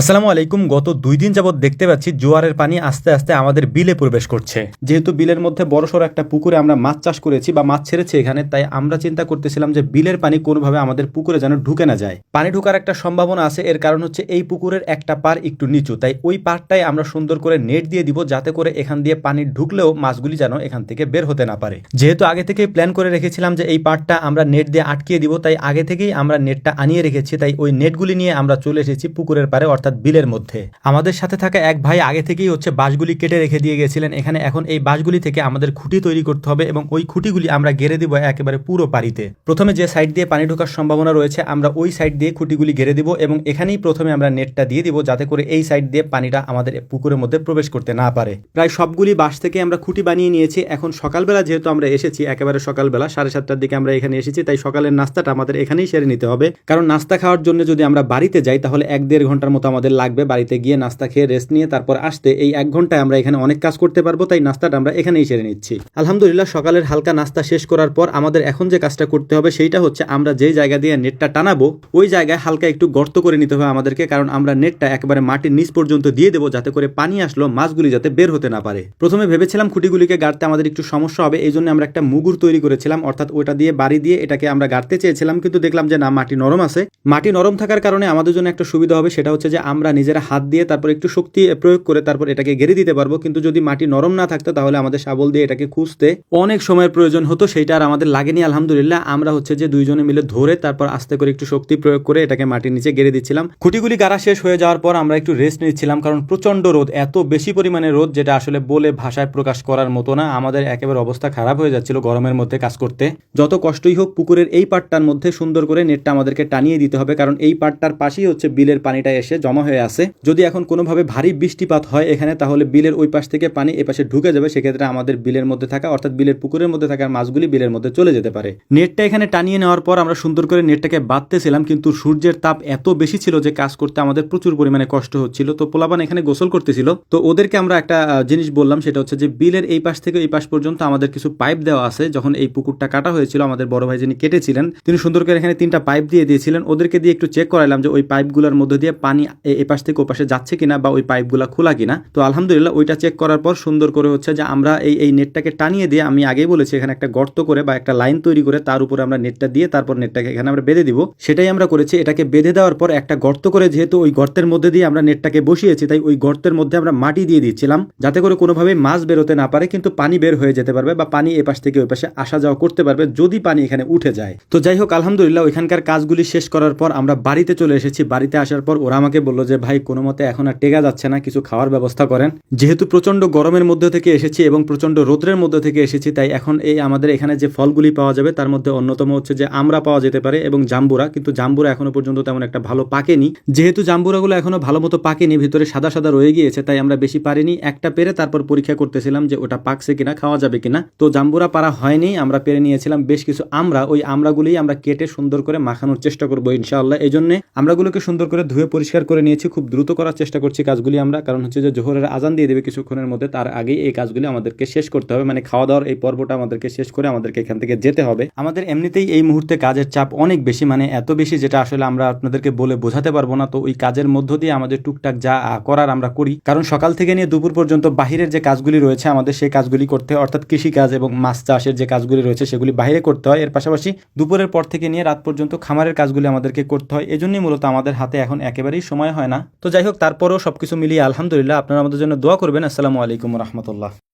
আসসালামু আলাইকুম। গত দুই দিন যাবৎ দেখতে পাচ্ছি জোয়ারের পানি আস্তে আস্তে আমাদের বিলে প্রবেশ করছে। যেহেতু বিলের মধ্যে বড়সড় একটা পুকুরে আমরা মাছ চাষ করেছি বা মাছ ছেড়েছি এখানে, তাই আমরা চিন্তা করতেছিলাম যে বিলের পানি কোনোভাবে আমাদের পুকুরে যেন ঢুকে না যায়। পানি ঢুকার একটা সম্ভাবনা আছে, এর কারণ হচ্ছে এই পুকুরের একটা পার একটু নিচু, তাই ওই পারটাই আমরা সুন্দর করে নেট দিয়ে দিব যাতে করে এখান দিয়ে পানি ঢুকলেও মাছগুলি যেন এখান থেকে বের হতে না পারে। যেহেতু আগে থেকেই প্ল্যান করে রেখেছিলাম যে এই পারটা আমরা নেট দিয়ে আটকিয়ে দিব, তাই আগে থেকেই আমরা নেটটা আনিয়ে রেখেছি, তাই ওই নেটগুলি নিয়ে আমরা চলে এসেছি পুকুরের পারে অর্থাৎ বিলের মধ্যে। আমাদের সাথে থাকা এক ভাই আগে থেকেই হচ্ছে বাঁশগুলি কেটে রেখে দিয়ে গেছিলেন। এখানে এখন এই বাঁশগুলি থেকে আমাদের খুঁটি তৈরি করতে হবে এবং ওই খুঁটিগুলি আমরা গেড়ে দিব একেবারে পুরো পানিতে প্রথমে যে সাইড দিয়ে পানি ঢোকার সম্ভাবনা রয়েছে, আমরা ওই সাইড দিয়ে খুঁটিগুলি গেড়ে দিব এবং এখানেই প্রথমে আমরা নেটটা দিয়ে দিব যাতে করে এই সাইড দিয়ে পানিটা আমাদের পুকুরের মধ্যে প্রবেশ করতে না পারে। প্রায় সবগুলি বাঁশ থেকে আমরা খুঁটি বানিয়ে নিয়েছি। এখন সকালবেলা যেহেতু আমরা এসেছি, একেবারে সকালবেলা, সাড়ে সাতটার দিকে আমরা এখানে এসেছি, তাই সকালের নাস্তাটা আমাদের এখানেই সেরে নিতে হবে। কারণ নাস্তা খাওয়ার জন্য যদি আমরা বাড়িতে যাই, তাহলে এক দেড় ঘণ্টার মতো আমাদের লাগবে, বাড়িতে গিয়ে নাস্তা খেয়ে রেস্ট নিয়ে তারপর আসতে এই এক ঘন্টায় আমরা এখানে অনেক কাজ করতে পারব, তাই নাস্তাটা আমরা এখানেই সেরে নিচ্ছি। আলহামদুলিল্লাহ, সকালের হালকা নাস্তা শেষ করার পর আমাদের এখন যে কাজটা করতে হবে সেইটা হচ্ছে আমরা যেই জায়গা দিয়ে নেটটা টানাবো, ওই জায়গায় হালকা একটু গর্ত করে নিতে হবে আমাদেরকে, কারণ আমরা নেটটা একেবারে মাটির নিচ পর্যন্ত দিয়ে দেবো যাতে করে পানি আসলো মাছগুলি যাতে বের হতে না পারে। প্রথমে ভেবেছিলাম খুঁটিগুলিকে গাড়তে আমাদের একটু সমস্যা হবে, এই জন্য আমরা একটা মুগুর তৈরি করেছিলাম, অর্থাৎ ওটা দিয়ে বাড়ি দিয়ে এটাকে আমরা গাড়তে চেয়েছিলাম, কিন্তু দেখলাম যে না, মাটি নরম আছে। মাটি নরম থাকার কারণে আমাদের জন্য একটা সুবিধা হবে, সেটা হচ্ছে যে আমরা নিজেরা হাত দিয়ে তারপর একটু শক্তি প্রয়োগ করে তারপর এটাকে গেড়ে দিতে পারব। কিন্তু যদি মাটি নরম না থাকতো, তাহলে আমাদের শাবল দিয়ে এটাকে খুঁজতে অনেক সময়ের প্রয়োজন হতো। সেইটা আর আমাদের লাগেনি, আলহামদুলিল্লাহ। আমরা হচ্ছে যে দুইজনে মিলে ধরে তারপর আস্তে করে একটু শক্তি প্রয়োগ করে এটাকে মাটির নিচে গেড়ে দিচ্ছিলাম। খুঁটিগুলি গাড়া শেষ হয়ে যাওয়ার পর আমরা একটু রেস্ট নিচ্ছিলাম, কারণ প্রচণ্ড রোদ, এত বেশি পরিমাণে রোদ, যেটা আসলে বলে ভাষায় প্রকাশ করার মতো না। আমাদের একেবারে অবস্থা খারাপ হয়ে যাচ্ছিল গরমের মধ্যে কাজ করতে। যত কষ্টই হোক, পুকুরের এই পাটটার মধ্যে সুন্দর করে নেটটা আমাদেরকে টানিয়ে দিতে হবে, কারণ এই পাটটার পাশেই হচ্ছে বিলের পানিটা এসে জমা হয়ে আছে। যদি এখন কোনোভাবে ভারী বৃষ্টিপাত হয় এখানে, তাহলে বিলের ওই পাশ থেকে পানি এপাশে ঢুকে যাবে। সেক্ষেত্রে আমাদের বিলের মধ্যে থাকা, অর্থাৎ বিলের পুকুরের মধ্যে থাকা মাছগুলি বিলের মধ্যে চলে যেতে পারে। নেটটা এখানে টানিয়ে নেওয়ার পর আমরা সুন্দর করে নেটটাকে বাঁধতেছিলাম, কিন্তু সূর্যের তাপ এত বেশি ছিল যে কাজ করতে আমাদের প্রচুর পরিমাণে কষ্ট হচ্ছিল। তো পোলাপান এখানে গোসল করতেছিল। তো ওদেরকে আমরা একটা জিনিস বললাম, সেটা হচ্ছে যে বিলের এই পাশ থেকে এই পাশ পর্যন্ত আমাদের কিছু পাইপ দেওয়া আছে। যখন এই পুকুরটা কাটা হয়েছিল, আমাদের বড় ভাই যিনি কেটেছিলেন, তিনি সুন্দর করে এখানে তিনটা পাইপ দিয়ে দিয়েছিলেন। ওদেরকে দিয়ে একটু চেক করাইলাম যে ওই পাইপগুলোর মধ্যে দিয়ে পানি এ- এ পাশ থেকে ও পাশে যাচ্ছে কিনা বা ওই পাইপগুলো খোলা কিনা। তো আলহামদুলিল্লাহ ওইটা চেক করার পর সুন্দর করে হচ্ছে যে আমরা এই এই নেটটাকে টানিয়ে দিয়ে আমি আগেই বলেছি এখানে একটা গর্ত করে বা একটা লাইন তৈরি করে তার উপরে আমরা নেটটা দিয়ে তারপর নেটটাকে এখানে আমরা বেঁধে দিব। সেটাই আমরা করেছি। এটাকে বেঁধে দেওয়ার পর একটা গর্ত করে যেহেতু ওই গর্তের মধ্যে দিয়ে আমরা নেটটাকে বসিয়েছি, তাই ওই গর্তের মধ্যে আমরা মাটি দিয়ে দিচ্ছিলাম। যাতে করে কোনোভাবে মাছ বেরোতে না পারে, কিন্তু পানি বের হয়ে যেতে পারবে বা পানি এপাশ থেকে ওই পাশে আসা যাওয়া করতে পারবে যদি পানি এখানে উঠে যায়। তো যাই হোক, আলহামদুলিল্লাহ ওইখানকার কাজগুলি শেষ করার পর আমরা বাড়িতে চলে এসেছি। বাড়িতে আসার পর ওরা আমাকে বলল যে, ভাই, কোনো মতে এখন আর টেকা যাচ্ছে না, কিছু খাওয়ার ব্যবস্থা করেন। যেহেতু প্রচণ্ড গরমের মধ্যে থেকে এসেছি এবং প্রচণ্ড রোদ্রের মধ্যে থেকে এসেছি, তাই এখন এই আমাদের এখানে যে ফলগুলি পাওয়া যাবে, তার মধ্যে অন্যতম হচ্ছে যে আমরা পাওয়া যেতে পারে এবং জাম্বুরা। কিন্তু জাম্বুরা এখনও পর্যন্ত তেমন একটা ভালো পাকেনি। যেহেতু জাম্বুরাগুলো এখনও ভালো মতো পাকেনি, ভিতরে সাদা সাদা রয়ে গিয়েছে, তাই আমরা বেশি পারিনি। একটা পেরে তারপর পরীক্ষা করতেছিলাম যে, ওটা পাকছে কিনা, খাওয়া যাবে কিনা। তো জাম্বুরা পারা হয়নি, আমরা পেরে নিয়েছিলাম বেশ কিছু আমরা ওই আমরাগুলি আমরা কেটে সুন্দর করে মাখানোর চেষ্টা করব ইনশাআল্লাহ। এই জন্য আমরাগুলোকে সুন্দর করে ধুয়ে পরিষ্কার করে নিয়েছি, খুব দ্রুত করার চেষ্টা করছি কাজগুলি আমরা। কারণ হচ্ছে যে জোহরের আজান দিয়ে দেবে কিছুক্ষণের মধ্যে, তার আগেই এই কাজগুলি আমাদেরকে শেষ করতে হবে। মানে খাওয়া দাওয়ার এই পর্বটা আমাদেরকে শেষ করে আমাদেরকে এখান থেকে যেতে হবে। আমাদের এমনিতেই এই মুহূর্তে কাজের চাপ অনেক বেশি মানে এত বেশি যেটা আসলে আমরা আপনাদেরকে বলে বোঝাতে পারব না। তো ওই কাজের মধ্য দিয়ে আমাদের টুকটাক যা করার আমরা করি। কারণ সকাল থেকে নিয়ে দুপুর পর্যন্ত বাহিরের যে কাজগুলি রয়েছে আমাদের, সেই কাজগুলি করতে অর্থাৎ কৃষি কাজ এবং মাছ চাষের যে কাজগুলি রয়েছে, সেগুলি বাইরে করতে হয়। এর পাশাপাশি দুপুরের পর থেকে নিয়ে রাত পর্যন্ত খামারের কাজগুলি আমাদেরকে করতে হয়। এজন্যই মূলত আমাদের হাতে এখন একেবারেই সময় হয় না। তো যাই হোক, তারপরেও সবকিছু মিলিয়ে আলহামদুলিল্লাহ আপনারা আমাদের জন্য দোয়া করবেন। আসসালামু আলাইকুম রহমতুল্লাহ।